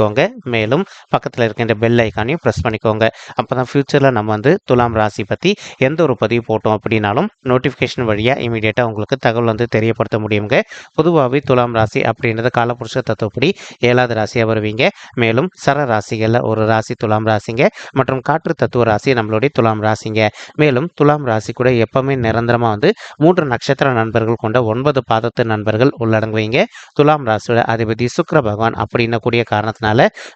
பண்ணிக்கோங்க. மேலும் பக்கத்தில் இருக்கின்ற பெல் ஐக்கானையும் ப்ரெஸ் பண்ணிக்கோங்க. அப்போ தான் ஃப்யூச்சரில் நம்ம வந்து துலாம் ராசி பற்றி எந்த ஒரு பதிவு போட்டோம் அப்படின்னாலும் நோட்டிஃபிகேஷன் வழியாக இமீடியட்டாக உங்களுக்கு தகவல் வந்து தெரியப்படுத்த முடியுங்க. பொதுவாகவே துலாம் ராசி அப்படின்றது காலபுருஷ தத்துவப்படி ஏழாவது ராசியாக வருவீங்க. மேலும் சர ராசிகளில் ஒரு ராசி துலாம் ராசிங்க மற்றும் காற்று தத்துவ ராசி நம்மளுடைய துலாம் ராசிங்க. மேலும் துலாம் ராசி கூட எப்பவுமே நிரந்தரமாக வந்து மூன்று நட்சத்திர நண்பர்கள் கொண்ட ஒன்பது பாதத்து நண்பர்கள் உள்ளடங்குவீங்க. துலாம் ராசியோட அதிபதி சுக்கர பகவான் அப்படின்னக்கூடிய காரணத்தினால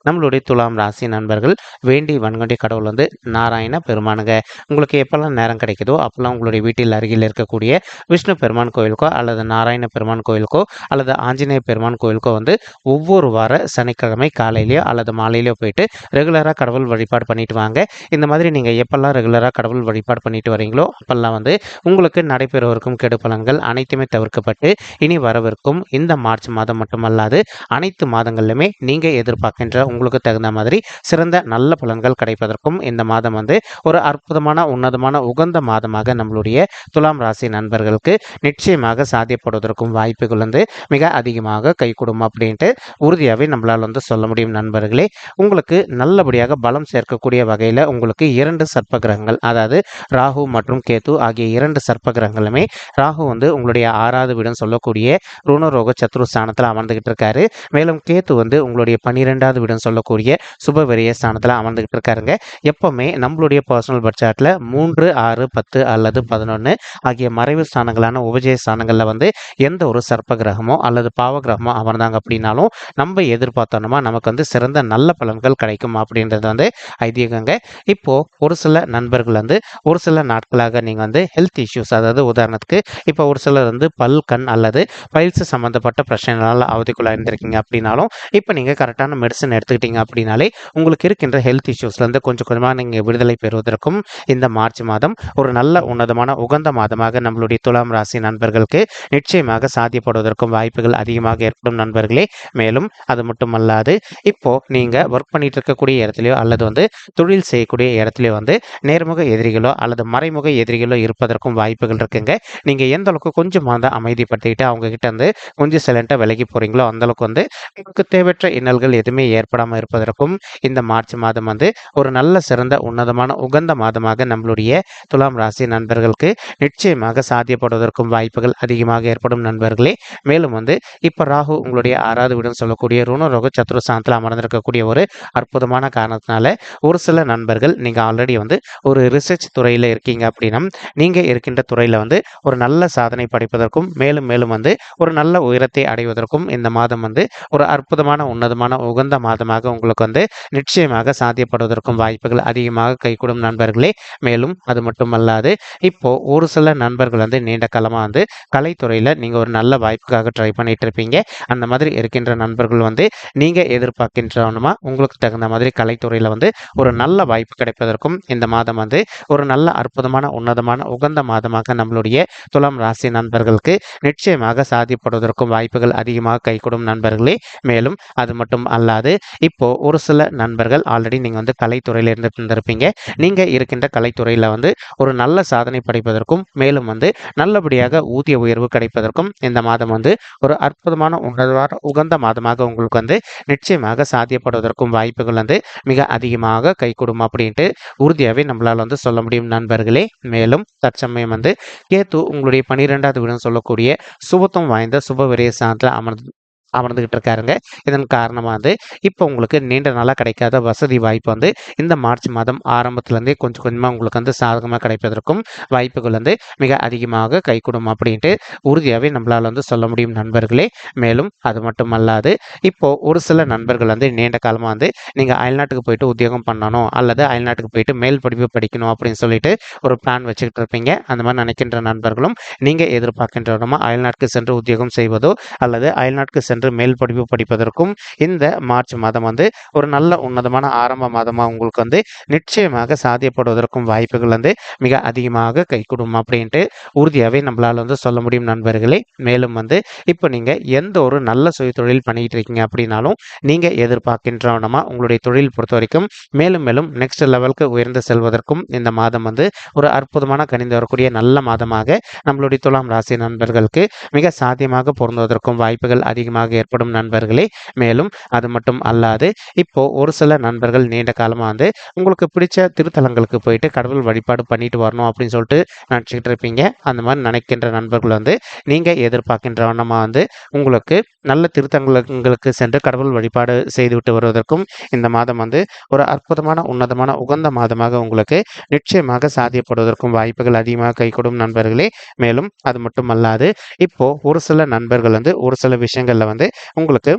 நம்மளுடைய துலாம் ராசி நண்பர்கள் வேண்டி வன்கொண்டி கடவுள் வந்து நாராயண பெருமானுங்க. உங்களுக்கு எப்போல்லாம் நேரம் கிடைக்குதோ அப்போல்லாம் உங்களுடைய வீட்டில் அருகில் இருக்கக்கூடிய விஷ்ணு பெருமான் கோயிலுக்கோ அல்லது நாராயண பெருமான் கோயிலுக்கோ அல்லது ஆஞ்சநேய பெருமான் கோயிலுக்கோ வந்து ஒவ்வொரு வார சனிக்கிழமை காலையிலையோ அல்லது மாலையிலையோ போயிட்டு ரெகுலராக கடவுள் வழிபாடு பண்ணிட்டு வாங்க. இந்த மாதிரி நீங்கள் எப்போல்லாம் ரெகுலராக கடவுள் வழிபாடு பண்ணிட்டு வரீங்களோ அப்போல்லாம் வந்து உங்களுக்கு நடைபெறவிருக்கும் கெடுபலன்கள் அனைத்துமே தவிர்க்கப்பட்டு இனி வரவிருக்கும் இந்த மார்ச் மாதம் மட்டுமல்லாது அனைத்து மாதங்களிலுமே நீங்கள் எதிர்பார்க்கின்ற உங்களுக்கு தகுந்த மாதிரி சிறந்த நல்ல பலன்கள் கிடைப்பதற்கும் இந்த மாதம் வந்து ஒரு அற்புதமான உன்னதமான உகந்த மாதமாக நம்மளுடைய துலாம் ராசி நண்பர்களுக்கு நிச்சயமாக சாத்தியப்படுவதற்கும் வாய்ப்புகள் வந்து மிக அதிகமாக கை கொடுக்கும் அப்படின்ட்டு உறுதியாகவே நம்மளால் வந்து சொல்ல முடியும் நண்பர்களே. உங்களுக்கு நல்லபடியாக பலம் சேர்க்கக்கூடிய வகையில் உங்களுக்கு இரண்டு சர்ப்ப கிரகங்கள் அதாவது ராகு மற்றும் கேத்து ஆகிய இரண்டு சர்ப்ப கிரகங்களுமே ராகு வந்து உங்களுடைய ஆறாவது வீடுன்னு சொல்லக்கூடிய ருணரோக சத்ரு ஸ்தானத்தில் அமர்ந்துகிட்டு இருக்காரு. மேலும் கேத்து வந்து உங்களுடைய இரண்டாவது வீடுன்னு சொல்லக்கூடிய சுபவெரிய ஸ்தானத்தில் அமர்ந்துகிட்டு இருக்காருங்க. எப்பவுமே நம்மளுடைய பர்சனல் பட்ஜெட்டில் மூன்று ஆறு பத்து அல்லது பதினொன்று ஆகிய மறைவு ஸ்தானங்களான உபஜய ஸ்தானங்களில் வந்து எந்த ஒரு சர்ப்ப கிரகமோ அல்லது பாவ கிரகமோ அமர்ந்தாங்க அப்படின்னாலும் நம்ம எதிர்பார்த்தோம்னா நமக்கு வந்து சிறந்த நல்ல பலன்கள் கிடைக்கும் அப்படின்றது வந்து ஐதீகங்க. இப்போ ஒரு சில நண்பர்கள் வந்து ஒரு சில நாட்களாக நீங்கள் வந்து ஹெல்த் இஷ்யூஸ் அதாவது உதாரணத்துக்கு இப்போ ஒரு சிலர் வந்து பல் கண் அல்லது பயிற்சி சம்மந்தப்பட்ட பிரச்சனைகளால் அவதிக்குள்ளாக இருந்திருக்கீங்க அப்படின்னாலும் இப்போ நீங்கள் கரெக்டான மெடிசன் எடுத்துக்கிட்டீங்க அப்படின்னாலே உங்களுக்கு இருக்கின்ற ஹெல்த் இஷ்யூஸ்லேருந்து கொஞ்சம் கொஞ்சமாக நீங்கள் விடுதலை பெறுவதற்கும் இந்த மார்ச் மாதம் ஒரு நல்ல உன்னதமான உகந்த மாதமாக நம்மளுடைய துலாம் ராசி நண்பர்களுக்கு நிச்சயமாக சாத்தியப்படுவதற்கும் வாய்ப்புகள் அதிகமாக ஏற்படும் நண்பர்களே. மேலும் அது மட்டுமல்லாது இப்போ நீங்கள் ஒர்க் பண்ணிட்டு இருக்கக்கூடிய இடத்துலையோ அல்லது வந்து தொழில் செய்யக்கூடிய இடத்துலையோ வந்து நேர்முக எதிரிகளோ அல்லது மறைமுக எதிரிகளோ இருப்பதற்கும் வாய்ப்புகள் இருக்குங்க. நீங்கள் எந்த அளவுக்கு கொஞ்சம் வந்து அமைதிப்படுத்திக்கிட்டு அவங்க கிட்ட வந்து கொஞ்சம் சைலண்ட்டாக விலகி போகிறீங்களோ அந்தளவுக்கு வந்து உங்களுக்கு தேவையற்ற இன்னல்கள் எதுவுமே ஏற்படாமல் இருப்பதற்கும் இந்த மார்ச் மாதம் வந்து ஒரு நல்ல சிறந்த உன்னதமான உகந்த மாதமாக நம்மளுடைய துலாம் ராசி நண்பர்களுக்கு நிச்சயமாக சாத்தியப்படுவதற்கும் வாய்ப்புகள் அதிகமாக ஏற்படும் நண்பர்களே. மேலும் வந்து இப்போ ராகு உங்களுடைய ஆறாவது வீடுன்னு சொல்லக்கூடிய ருண ரோக சத்ரு சத்ருஸ்தானத்தில் அமர்ந்திருக்கக்கூடிய ஒரு அற்புதமான காரணத்தினால ஒரு சில நண்பர்கள் நீங்கள் ஆல்ரெடி வந்து ஒரு ரிசர்ச் துறையில் இருக்கீங்க அப்படின்னா நீங்கள் இருக்கின்ற துறையில் வந்து ஒரு நல்ல சாதனை படைப்பதற்கும் மேலும் மேலும் வந்து ஒரு நல்ல உயரத்தை அடைவதற்கும் இந்த மாதம் வந்து ஒரு அற்புதமான உன்னதமான உகந்த மாதமாக உங்களுக்கு வந்து நிச்சயமாக சாத்தியப்படுவதற்கும் வாய்ப்புகள் அதிகமாக கைகூடும் நண்பர்களே. மேலும் அது மட்டுமல்லாது இப்போ ஒரு சில நண்பர்கள் வந்து நீண்ட காலமாக வந்து கலைத்துறையில் நீங்கள் ஒரு நல்ல வாய்ப்புக்காக ட்ரை பண்ணிட்டு இருப்பீங்க அந்த மாதிரி இருக்கின்ற நண்பர்கள் வந்து நீங்கள் எதிர்பார்க்கின்றவனுமா? உங்களுக்கு தகுந்த மாதிரி கலைத்துறையில் வந்து ஒரு நல்ல வாய்ப்பு கிடைப்பதற்கும் இந்த மாதம் வந்து ஒரு நல்ல அற்புதமான உன்னதமான உகந்த மாதமாக நம்மளுடைய துலாம் ராசி நண்பர்களுக்கு நிச்சயமாக சாத்தியப்படுவதற்கும் வாய்ப்புகள் அதிகமாக கைகூடும் நண்பர்களே. மேலும் அது மட்டும் அல்ல அல்லாது இப்போ ஒரு சில நண்பர்கள் ஆல்ரெடி நீங்கள் வந்து கலைத்துறையில் இருந்துட்டு இருந்திருப்பீங்க நீங்கள் இருக்கின்ற கலைத்துறையில் வந்து ஒரு நல்ல சாதனை படைப்பதற்கும் மேலும் வந்து நல்லபடியாக ஊதிய உயர்வு கிடைப்பதற்கும் இந்த மாதம் வந்து ஒரு அற்புதமான உன்னதமான உகந்த மாதமாக உங்களுக்கு வந்து நிச்சயமாக சாத்தியப்படுவதற்கும் வாய்ப்புகள் வந்து மிக அதிகமாக கைகூடும் அப்படின்ட்டு உறுதியாகவே நம்மளால் வந்து சொல்ல முடியும் நண்பர்களே. மேலும் தற்சமயம் வந்து கேத்து உங்களுடைய பன்னிரெண்டாவது வீடுன்னு சொல்லக்கூடிய சுபத்துவம் வாய்ந்த சுப விரயஸ்தானத்தில் அமர்ந்து அமர்ந்துகிட்டு இருக்காருங்க இதன் காரணமாக வந்து இப்போ உங்களுக்கு நீண்ட நாளாக கிடைக்காத வசதி வாய்ப்பு வந்து இந்த மார்ச் மாதம் ஆரம்பத்துலேருந்தே கொஞ்சம் கொஞ்சமாக உங்களுக்கு வந்து சாதகமாக கிடைப்பதற்கும் வாய்ப்புகள் வந்து மிக அதிகமாக கைகூடும் அப்படின்ட்டு உறுதியாகவே நம்மளால் வந்து சொல்ல முடியும் நண்பர்களே. மேலும் அது மட்டும் அல்லாது இப்போது ஒரு சில நண்பர்கள் வந்து நீண்ட காலமாக வந்து நீங்கள் அயல்நாட்டுக்கு போயிட்டு உத்தியோகம் பண்ணணும் அல்லது அயல்நாட்டுக்கு போயிட்டு மேல் படிப்பு படிக்கணும் அப்படின்னு சொல்லிட்டு ஒரு பிளான் வச்சுக்கிட்டு இருப்பீங்க அந்த மாதிரி நினைக்கின்ற நண்பர்களும் நீங்கள் எதிர்பார்க்கின்ற இடமா அயல்நாட்டுக்கு சென்று உத்தியோகம் செய்வதோ அல்லது அயல்நாட்டுக்கு சென்று சென்று மேல் படிப்பு படிப்பதற்கும் இந்த மார்ச் மாதம் வந்து ஒரு நல்ல உன்னதமான ஆரம்ப மாதமாக உங்களுக்கு வந்து நிச்சயமாக சாத்தியப்படுவதற்கும் வாய்ப்புகள் வந்து மிக அதிகமாக கைகூடும் அப்படின்ட்டு உறுதியாகவே நம்மளால் வந்து சொல்ல முடியும் நண்பர்களே. மேலும் வந்து இப்போ நீங்கள் எந்த ஒரு நல்ல சுய தொழில் பண்ணிக்கிட்டு இருக்கீங்க அப்படின்னாலும் நீங்கள் எதிர்பார்க்கின்றவனமா உங்களுடைய தொழில் பொறுத்த வரைக்கும் மேலும் மேலும் நெக்ஸ்ட் லெவலுக்கு உயர்ந்து செல்வதற்கும் இந்த மாதம் வந்து ஒரு அற்புதமான கணிந்து வரக்கூடிய நல்ல மாதமாக நம்மளுடைய துலாம் ராசி நண்பர்களுக்கு மிக சாத்தியமாக பொருந்துவதற்கும் வாய்ப்புகள் அதிகமாக ஏற்படும் நண்பர்களே. மேலும் அது மட்டும் அல்லாது இப்போ ஒரு சில நண்பர்கள் நீண்ட காலமாக வந்து உங்களுக்கு பிடிச்ச திருத்தலங்களுக்கு போயிட்டு கடவுள் வழிபாடு பண்ணிட்டு வரணும் அப்படின்னு சொல்லிட்டு நினச்சிக்கிட்டு இருப்பீங்க. அந்த மாதிரி நினைக்கின்ற நண்பர்கள் வந்து நீங்கள் எதிர்பார்க்கின்ற வண்ணமாக வந்து உங்களுக்கு நல்ல திருத்தங்களுக்கு சென்று கடவுள் வழிபாடு செய்துவிட்டு வருவதற்கும் இந்த மாதம் வந்து ஒரு அற்புதமான உன்னதமான உகந்த மாதமாக உங்களுக்கு நிச்சயமாக சாத்தியப்படுவதற்கும் வாய்ப்புகள் அதிகமாக கைகூடும் நண்பர்களே. மேலும் அது மட்டும் அல்லாது இப்போ ஒரு சில நண்பர்கள் வந்து ஒரு சில விஷயங்களில் வந்து வந்து உங்களுக்கு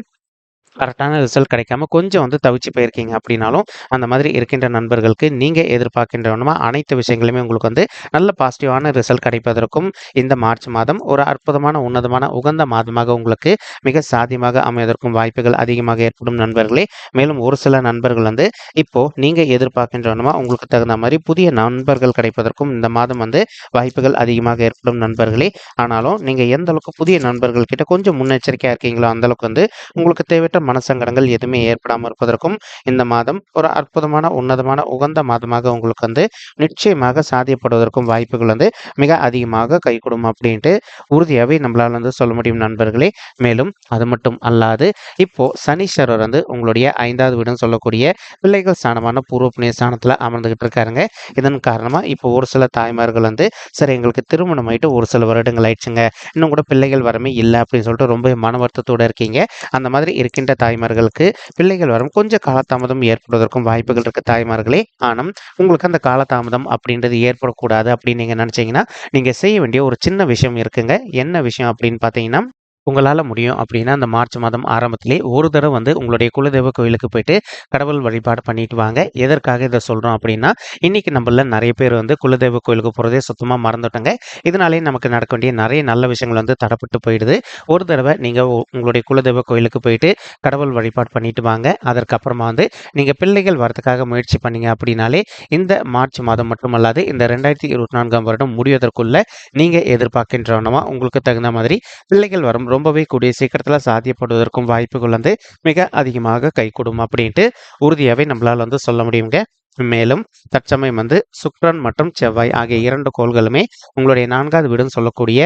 கரெக்டான ரிசல்ட் கிடைக்காம கொஞ்சம் வந்து தவிச்சு போயிருக்கீங்க அப்படின்னாலும் அந்த மாதிரி இருக்கின்ற நண்பர்களுக்கு நீங்கள் எதிர்பார்க்கின்றவனுமா அனைத்து விஷயங்களுமே உங்களுக்கு வந்து நல்ல பாசிட்டிவான ரிசல்ட் கிடைப்பதற்கும் இந்த மார்ச் மாதம் ஒரு அற்புதமான உன்னதமான உகந்த மாதமாக உங்களுக்கு மிக சாத்தியமாக அமைவதற்கும் வாய்ப்புகள் அதிகமாக ஏற்படும் நண்பர்களே. மேலும் ஒரு சில நண்பர்கள் வந்து இப்போது நீங்கள் எதிர்பார்க்கின்றவனுமா உங்களுக்கு தகுந்த மாதிரி புதிய நண்பர்கள் கிடைப்பதற்கும் இந்த மாதம் வந்து வாய்ப்புகள் அதிகமாக ஏற்படும் நண்பர்களே. ஆனாலும் நீங்கள் எந்த அளவுக்கு புதிய நண்பர்கள் கிட்ட கொஞ்சம் முன்னெச்சரிக்கையாக இருக்கீங்களோ அந்த அளவுக்கு வந்து உங்களுக்கு தேவையற்ற மனசங்கடங்கள் எதுவுமே ஏற்படாமல் இருப்பதற்கும் இந்த மாதம் ஒரு அற்புதமான உன்னதமான உகந்த மாதமாக உங்களுக்கு வந்து நிச்சயமாக சாத்தியப்படுவதற்கும் வாய்ப்புகள் வந்து மிக அதிகமாக கைகூடும் அப்படின்ட்டு உறுதியாகவே நம்மளால் வந்து சொல்ல முடியும் நண்பர்களே. மேலும் அது மட்டும் அல்லாது இப்போ சனீஸ்வரர் வந்து உங்களுடைய ஐந்தாவது வீடுன்னு சொல்லக்கூடிய பிள்ளைகள் ஸ்தானமான பூர்வ புண்ணிய ஸ்தானத்தில் அமர்ந்துகிட்டு இருக்காருங்க. இதன் காரணமாக இப்போ ஒரு சில தாய்மார்கள் வந்து சரி எங்களுக்கு திருமணம் ஆயிட்டு ஒரு சில வருடங்கள் ஆயிடுச்சுங்க. இன்னும் கூட பிள்ளைகள் வரமே இல்லை அப்படின்னு சொல்லிட்டு ரொம்ப மன வருத்தத்தோடு இருக்கீங்க. அந்த மாதிரி இருக்கின்ற தாய்மார்களுக்கு பிள்ளைகள் வரும் கொஞ்சம் காலதாமதம் ஏற்படுவதற்கும் வாய்ப்புகள் இருக்கு தாய்மார்களே. ஆனால் உங்களுக்கு அந்த காலதாமதம் அப்படின்றது ஏற்படக்கூடாது அப்படின்னு நீங்கள் நினச்சிங்கன்னா நீங்கள் செய்ய வேண்டிய ஒரு சின்ன விஷயம் இருக்குங்க. என்ன விஷயம் அப்படின்னு பார்த்தீங்கன்னா உங்களால் முடியும் அப்படின்னா அந்த மார்ச் மாதம் ஆரம்பத்திலே ஒரு தடவை வந்து உங்களுடைய குலதெய்வ கோயிலுக்கு போயிட்டு கடவுள் வழிபாடு பண்ணிட்டு வாங்க. எதற்காக இதை சொல்கிறோம் அப்படின்னா இன்னைக்கு நம்மள நிறைய பேர் வந்து குலதெய்வ கோயிலுக்கு போகிறதே சுத்தமாக மறந்துட்டாங்க. இதனாலே நமக்கு நடக்க வேண்டிய நிறைய நல்ல விஷயங்கள் வந்து தடப்பட்டு போயிடுது. ஒரு தடவை நீங்கள் உங்களுடைய குலதெய்வ கோயிலுக்கு போயிட்டு கடவுள் வழிபாடு பண்ணிட்டு வாங்க. அதற்கப்புறமா வந்து நீங்கள் பிள்ளைகள் வரதுக்காக முயற்சி பண்ணீங்க அப்படின்னாலே இந்த மார்ச் மாதம் மட்டுமல்லாது இந்த ரெண்டாயிரத்தி இருபத்தி நான்காம் வருடம் முடிவதற்குள்ள நீங்கள் எதிர்பார்க்கின்றவனமா உங்களுக்கு தகுந்த மாதிரி பிள்ளைகள் வரும். ரொம்பவே கூடிய சீக்கிரத்தில் சாத்தியப்படுவதற்கும் வாய்ப்புகள் வந்து மிக அதிகமாக கைகூடும் அப்படின்ட்டு உறுதியாகவே நம்மளால் வந்து சொல்ல முடியுங்க. மேலும் தற்சமயம் வந்து சுக்ரன் மற்றும் செவ்வாய் ஆகிய இரண்டு கோள்களுமே உங்களுடைய நான்காவது வீடுன்னு சொல்லக்கூடிய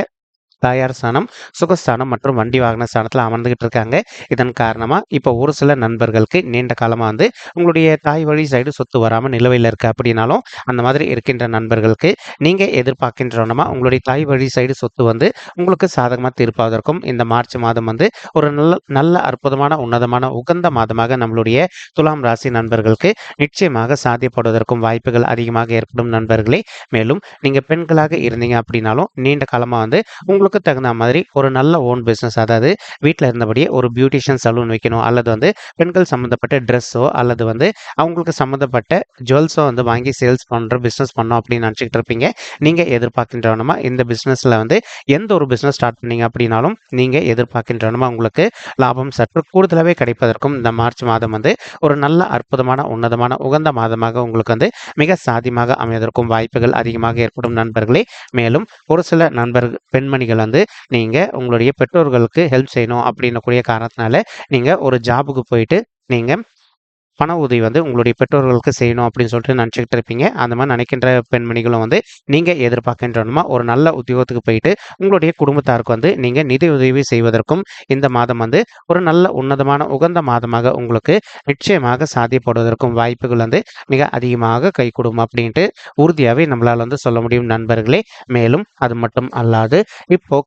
தாயார் ஸ்தானம் சுகஸ்தானம் மற்றும் வண்டி வாகன ஸ்தானத்தில் அமர்ந்துகிட்டு இருக்காங்க. இதன் காரணமாக இப்போ ஒரு சில நண்பர்களுக்கு நீண்ட காலமாக வந்து உங்களுடைய தாய் வழி சைடு சொத்து வராமல் நிலுவையில் இருக்கு அப்படின்னாலும் அந்த மாதிரி இருக்கின்ற நண்பர்களுக்கு நீங்கள் எதிர்பார்க்கின்றனமா உங்களுடைய தாய் வழி சைடு சொத்து வந்து உங்களுக்கு சாதகமாக தீர்ப்பதற்கும் இந்த மார்ச் மாதம் வந்து ஒரு நல்ல நல்ல அற்புதமான உன்னதமான உகந்த மாதமாக நம்மளுடைய துலாம் ராசி நண்பர்களுக்கு நிச்சயமாக சாத்தியப்படுவதற்கும் வாய்ப்புகள் அதிகமாக ஏற்படும் நண்பர்களே. மேலும் நீங்கள் பெண்களாக இருந்தீங்க அப்படின்னாலும் நீண்ட காலமாக வந்து உங்களுக்கு தகுந்த மாதிரி ஒரு நல்ல ஓன் பிஸ்னஸ் அதாவது வீட்டில் இருந்தபடியே ஒரு பியூட்டிஷியன் சலூன் வைக்கணும் அல்லது வந்து பெண்கள் சம்மந்தப்பட்ட ட்ரெஸ்ஸோ அல்லது வந்து அவங்களுக்கு சம்மந்தப்பட்ட ஜுவல்ஸோ வந்து வாங்கி சேல்ஸ் பண்ணுற பிஸ்னஸ் பண்ணோம் அப்படின்னு நினச்சிக்கிட்டு இருப்பீங்க. நீங்கள் எதிர்பார்க்கின்றவனமா இந்த பிஸ்னஸில் வந்து எந்த ஒரு பிஸ்னஸ் ஸ்டார்ட் பண்ணீங்க அப்படின்னாலும் நீங்கள் எதிர்பார்க்கின்றவனமா உங்களுக்கு லாபம் சற்று கூடுதலாகவே கிடைப்பதற்கும் இந்த மார்ச் மாதம் வந்து ஒரு நல்ல அற்புதமான உன்னதமான உகந்த மாதமாக உங்களுக்கு வந்து மிக சாதியமாக அமைவதற்கும் வாய்ப்புகள் அதிகமாக ஏற்படும் நண்பர்களே. மேலும் ஒரு சில நண்பர்கள் பெண்மணிகள் வந்து நீங்கள் உங்களுடைய பெற்றோர்களுக்கு ஹெல்ப் செய்யணும் அப்படின்னக்கூடிய காரணத்தினால நீங்கள் ஒரு ஜாபுக்கு போயிட்டு நீங்கள் பண உதவி வந்து உங்களுடைய பெற்றோர்களுக்கு செய்யணும் அப்படின்னு சொல்லிட்டு நினச்சிக்கிட்டு இருப்பீங்க. அந்த மாதிரி நினைக்கின்ற பெண்மணிகளும் வந்து நீங்கள் எதிர்பார்க்கின்றனமா ஒரு நல்ல உத்தியோகத்துக்கு போயிட்டு உங்களுடைய குடும்பத்தாருக்கு வந்து நீங்கள் நிதி உதவி செய்வதற்கும் இந்த மாதம் வந்து ஒரு நல்ல உன்னதமான உகந்த மாதமாக உங்களுக்கு நிச்சயமாக சாத்தியப்படுவதற்கும் வாய்ப்புகள் வந்து மிக அதிகமாக கை கொடுக்கும் அப்படின்ட்டு உறுதியாகவே நம்மளால் வந்து சொல்ல முடியும் நண்பர்களே. மேலும் அது மட்டும் அல்லாது இப்போ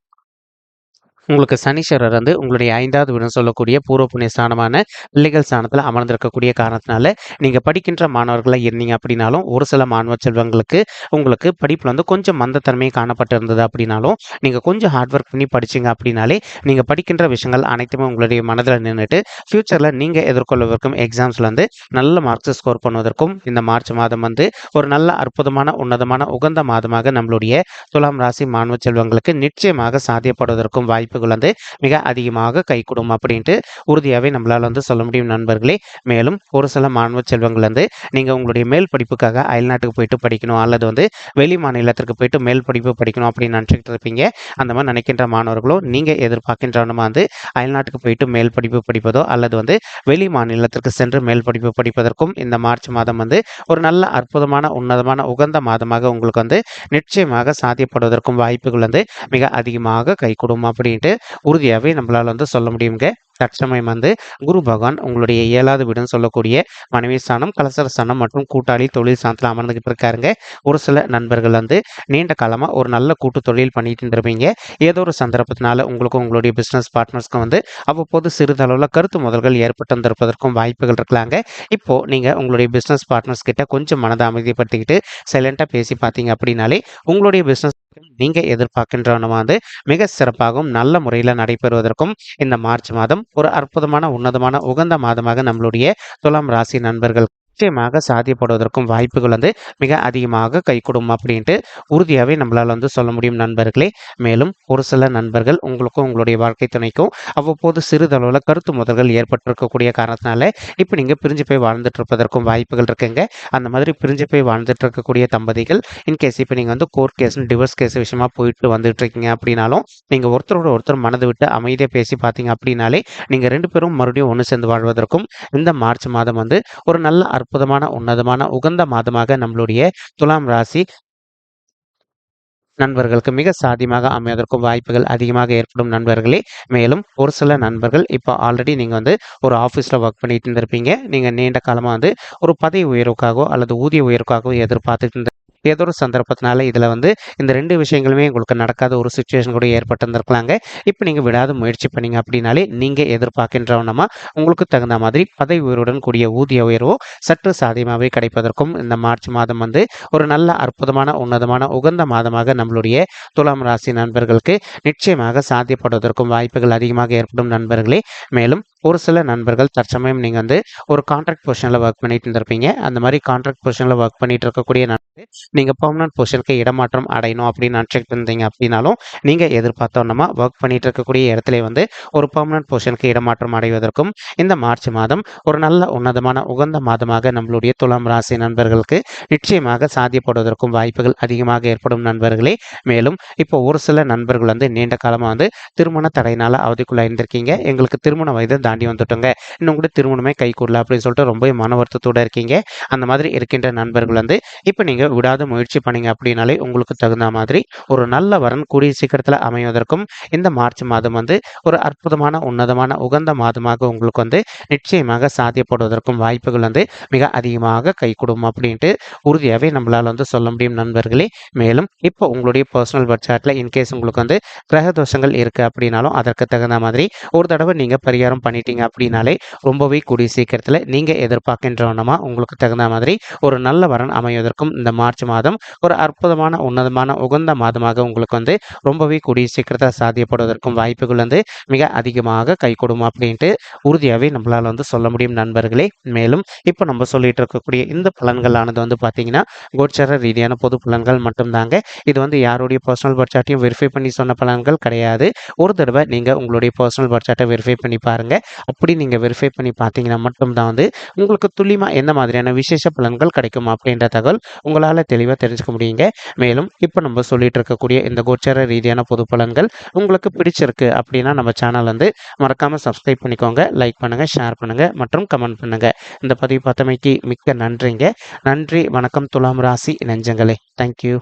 உங்களுக்கு சனீஸ்வரர் வந்து உங்களுடைய ஐந்தாவது வீடுன்னு சொல்லக்கூடிய பூர்வ புண்ணிய ஸ்தானமான பிள்ளைகள் ஸ்தானத்தில் அமர்ந்திருக்கக்கூடிய காரணத்தினால நீங்கள் படிக்கின்ற மாணவர்களாக இருந்தீங்க அப்படின்னாலும் ஒரு சில மாணவ செல்வங்களுக்கு உங்களுக்கு படிப்பில் வந்து கொஞ்சம் மந்தத்தன்மை காணப்பட்டு இருந்தது அப்படின்னாலும் நீங்கள் கொஞ்சம் ஹார்ட் ஒர்க் பண்ணி படிச்சீங்க அப்படின்னாலே நீங்கள் படிக்கின்ற விஷயங்கள் அனைத்துமே உங்களுடைய மனதில் நின்றுட்டு ஃப்யூச்சரில் நீங்கள் எதிர்கொள்ளவிருக்கும் எக்ஸாம்ஸில் வந்து நல்ல மார்க்ஸ் ஸ்கோர் பண்ணுவதற்கும் இந்த மார்ச் மாதம் வந்து ஒரு நல்ல அற்புதமான உன்னதமான உகந்த மாதமாக நம்மளுடைய துலாம் ராசி மாணவ செல்வங்களுக்கு நிச்சயமாக சாத்தியப்படுவதற்கும் வாய்ப்பு வாய்ப்புகள் வந்து மிக அதிகமாக கைகூடும் அப்படின்ட்டு உறுதியாகவே நம்மளால் வந்து சொல்ல முடியும் நண்பர்களே. மேலும் ஒரு சில மாணவ செல்வங்கள் வந்து நீங்கள் உங்களுடைய மேல் படிப்புக்காக அயல்நாட்டுக்கு போயிட்டு படிக்கணும் அல்லது வந்து வெளி மாநிலத்திற்கு போயிட்டு மேல் படிப்பு படிக்கணும் அப்படின்னு நினச்சிக்கிட்டு இருப்பீங்க. அந்த மாதிரி நினைக்கின்ற மாணவர்களோ நீங்கள் எதிர்பார்க்கின்றவனமா வந்து அயல்நாட்டுக்கு போயிட்டு மேல் படிப்பு படிப்பதோ அல்லது வந்து வெளி மாநிலத்திற்கு சென்று மேல் படிப்பு படிப்பதற்கும் இந்த மார்ச் மாதம் வந்து ஒரு நல்ல அற்புதமான உன்னதமான உகந்த மாதமாக உங்களுக்கு வந்து நிச்சயமாக சாத்தியப்படுவதற்கும் வாய்ப்புகள் வந்து மிக அதிகமாக கைகூடும் அப்படின்ட்டு உறுதியாகவே நம்மளால் வந்து சொல்ல முடியுங்க தற்சமயம் வந்து குரு பகவான் உங்களுடைய ஏழாவது வீடுன்னு சொல்லக்கூடிய மனைவி ஸ்தானம் கலசர ஸ்தானம் மற்றும் கூட்டாளி தொழில் ஸ்தானத்தில் அமர்ந்துகிட்டு இருக்காருங்க. ஒரு சில நண்பர்கள் வந்து நீண்ட காலமாக ஒரு நல்ல கூட்டு தொழில் பண்ணிட்டு இருப்பீங்க ஏதோ ஒரு சந்தர்ப்பத்தினால உங்களுக்கும் உங்களுடைய பிஸ்னஸ் பார்ட்னர்ஸ்க்கும் வந்து அவ்வப்போது சிறிதளவில் கருத்து முதல்கள் ஏற்பட்டு வந்திருப்பதற்கும் வாய்ப்புகள் இருக்கலாங்க. இப்போ நீங்கள் உங்களுடைய பிஸ்னஸ் பார்ட்னர்ஸ் கிட்ட கொஞ்சம் மனதை அமைதிப்படுத்திக்கிட்டு சைலண்டாக பேசி பார்த்தீங்க அப்படின்னாலே உங்களுடைய பிஸ்னஸ் நீங்கள் எதிர்பார்க்கின்றவன வந்து மிக சிறப்பாகவும் நல்ல முறையில் நடைபெறுவதற்கும் இந்த மார்ச் மாதம் ஒரு அற்புதமான உன்னதமான உகந்த மாதமாக நம்மளுடைய துலாம் ராசி நண்பர்கள் நிச்சயமாக சாத்தியப்படுவதற்கும் வாய்ப்புகள் வந்து மிக அதிகமாக கைகூடும் அப்படின்ட்டு உறுதியாகவே நம்மளால் வந்து சொல்ல முடியும் நண்பர்களே. மேலும் ஒரு சில நண்பர்கள் உங்களுக்கும் உங்களுடைய வாழ்க்கை துணைக்கும் அவ்வப்போது சிறிதளவில் கருத்து முதல்கள் ஏற்பட்டிருக்கக்கூடிய காரணத்தினால இப்போ நீங்கள் பிரிஞ்சு போய் வாழ்ந்துட்டு இருப்பதற்கும் வாய்ப்புகள் இருக்குங்க. அந்த மாதிரி பிரிஞ்சு போய் வாழ்ந்துட்டு இருக்கக்கூடிய தம்பதிகள் இன்கேஸ் இப்போ நீங்கள் வந்து கோர்ட் கேஸ் டிவோர்ஸ் கேஸ் விஷயமா போயிட்டு வந்துட்டு இருக்கீங்க அப்படின்னாலும் நீங்கள் ஒருத்தரோட ஒருத்தர் மனதை விட்டு அமைதியாக பேசி பார்த்தீங்க அப்படின்னாலே நீங்கள் ரெண்டு பேரும் மறுபடியும் ஒன்று சேர்ந்து வாழ்வதற்கும் இந்த மார்ச் மாதம் வந்து ஒரு நல்ல அற்புதமான உன்னதமான உகந்த மாதமாக நம்மளுடைய துலாம் ராசி நண்பர்களுக்கு மிக சாதியமாக அமைவதற்கும் வாய்ப்புகள் அதிகமாக ஏற்படும் நண்பர்களே. மேலும் ஒரு சில நண்பர்கள் இப்போ ஆல்ரெடி நீங்கள் வந்து ஒரு ஆஃபீஸில் ஒர்க் பண்ணிட்டு இருந்திருப்பீங்க. நீங்கள் நீண்ட காலமாக வந்து ஒரு பதவி உயர்வுக்காகவோ அல்லது ஊதிய உயர்வுக்காகவோ எதிர்பார்த்துட்டு ஏதோ ஒரு சந்தர்ப்பத்தினால இதில் வந்து இந்த ரெண்டு விஷயங்களுமே உங்களுக்கு நடக்காத ஒரு சுச்சுவேஷன் கூட ஏற்பட்டிருந்திருக்கலாங்க. இப்போ நீங்கள் விடாத முயற்சி பண்ணீங்க அப்படின்னாலே நீங்கள் எதிர்பார்க்கின்றவனமா உங்களுக்கு தகுந்த மாதிரி பதவி உயர்வுடன் கூடிய ஊதிய உயர்வோ சற்று சாதியமாகவே கிடைப்பதற்கும் இந்த மார்ச் மாதம் வந்து ஒரு நல்ல அற்புதமான உன்னதமான உகந்த மாதமாக நம்மளுடைய துலாம் ராசி நண்பர்களுக்கு நிச்சயமாக சாத்தியப்படுவதற்கும் வாய்ப்புகள் அதிகமாக ஏற்படும் நண்பர்களே. மேலும் ஒரு சில நண்பர்கள் தற்சமயம் நீங்கள் வந்து ஒரு கான்ட்ராக்ட் பொசிஷனில் ஒர்க் பண்ணிட்டு இருந்திருப்பீங்க. அந்த மாதிரி கான்ட்ராக்ட் பொசிஷனில் ஒர்க் பண்ணிட்டு இருக்கக்கூடிய நண்பர்கள் நீங்கள் பர்மனன்ட் பொசிஷனுக்கு இடமாற்றம் அடையணும் அப்படின்னு நினச்சிட்டு இருந்தீங்க அப்படின்னாலும் நீங்கள் எதிர்பார்த்தோன்னா ஒர்க் பண்ணிட்டு இருக்கக்கூடிய இடத்துல வந்து ஒரு பர்மனன்ட் பொசிஷனுக்கு இடமாற்றம் அடைவதற்கும் இந்த மார்ச் மாதம் ஒரு நல்ல உன்னதமான உகந்த மாதமாக நம்மளுடைய துலாம் ராசி நண்பர்களுக்கு நிச்சயமாக சாத்தியப்படுவதற்கும் வாய்ப்புகள் அதிகமாக ஏற்படும் நண்பர்களே. மேலும் இப்போ ஒரு சில நண்பர்கள் வந்து நீண்ட காலமாக வந்து திருமண தடையினால் அவதிக்குள்ளே இருந்திருக்கீங்க. எங்களுக்கு திருமண வயதை தாண்டி வந்துட்டோங்க. இன்னும் கூட திருமணமே கை கூடல அப்படின்னு சொல்லிட்டு ரொம்பவே மன வருத்தத்தோடு இருக்கீங்க. அந்த மாதிரி இருக்கின்ற நண்பர்கள் வந்து இப்போ நீங்கள் விடாத முயற்சி பண்ணீங்க அப்படின்னாலே உங்களுக்கு தகுந்த மாதிரி ஒரு நல்ல வரன் கூடிய சீக்கிரத்தில் அமைவதற்கும் இந்த மார்ச் மாதம் வந்து ஒரு அற்புதமான உன்னதமான உகந்த மாதமாக உங்களுக்கு வந்து நிச்சயமாக சாத்தியப்படுவதற்கும் வாய்ப்புகள் வந்து மிக அதிகமாக கைகூடும் அப்படின்ட்டு உறுதியாகவே நம்மளால் வந்து சொல்ல முடியும் நண்பர்களே. மேலும் இப்போ உங்களுடைய பர்சனல் பட்ஜெட்டில் இன்கேஸ் உங்களுக்கு வந்து கிரக தோஷங்கள் இருக்குது அப்படின்னாலும் அதற்கு தகுந்த மாதிரி ஒரு தடவை நீங்கள் பரிகாரம் பண்ணிட்டீங்க அப்படின்னாலே ரொம்பவே கூடிய சீக்கிரத்தில் நீங்கள் எதிர்பார்க்கின்றவனமா உங்களுக்கு தகுந்த மாதிரி ஒரு நல்ல வரன் அமைவதற்கும் இந்த மார்ச் மாதம் ஒரு அற்புதமான உன்னதமான உகந்த மாதமாக உங்களுக்கு வந்து ரொம்பவே கூடிய சீக்கிரத்தில் சாத்தியப்படுவதற்கும் வாய்ப்புகள் வந்து மிக அதிகமாக கை கைகூடும் அப்படின்ட்டு உறுதியாகவே நம்மளால் வந்து சொல்ல முடியும் நண்பர்களே. மேலும் இப்போ நம்ம சொல்லிட்டு இருக்கக்கூடிய இந்த பலன்களானது வந்து பார்த்தீங்கன்னா கோச்சார ரீதியான பொது பலன்கள் மட்டும்தாங்க. இது வந்து யாருடைய பர்சனல் பட்சாட்டையும் வெரிஃபை பண்ணி சொன்ன பலன்கள் கிடையாது. ஒரு தடவை நீங்கள் உங்களுடைய பர்சனல் பட்சாட்டை வெரிஃபை பண்ணி பாருங்கள் அப்படி நீங்கள் வெரிஃபை பண்ணி பார்த்தீங்கன்னா மட்டும்தான் வந்து உங்களுக்கு துல்லியமாக எந்த மாதிரியான விசேஷ பலன்கள் கிடைக்கும் அப்படின்ற தகவல் உங்களால் தெளிவாக தெரிஞ்சுக்க முடியுங்க. மேலும் இப்போ நம்ம சொல்லிட்டு இருக்கக்கூடிய இந்த கோச்சார ரீதியான பொது பலன்கள் உங்களுக்கு பிடிச்சிருக்கு அப்படின்னா நம்ம சேனல் வந்து மறக்காமல் சப்ஸ்கிரைப் பண்ணிக்கோங்க லைக் பண்ணுங்கள் ஷேர் பண்ணுங்கள் மற்றும் கமெண்ட் பண்ணுங்கள் இந்த பதிவு பார்த்தமைக்கு மிக்க நன்றிங்க. நன்றி வணக்கம் துலாம் ராசி நெஞ்சங்களே. தேங்க்யூ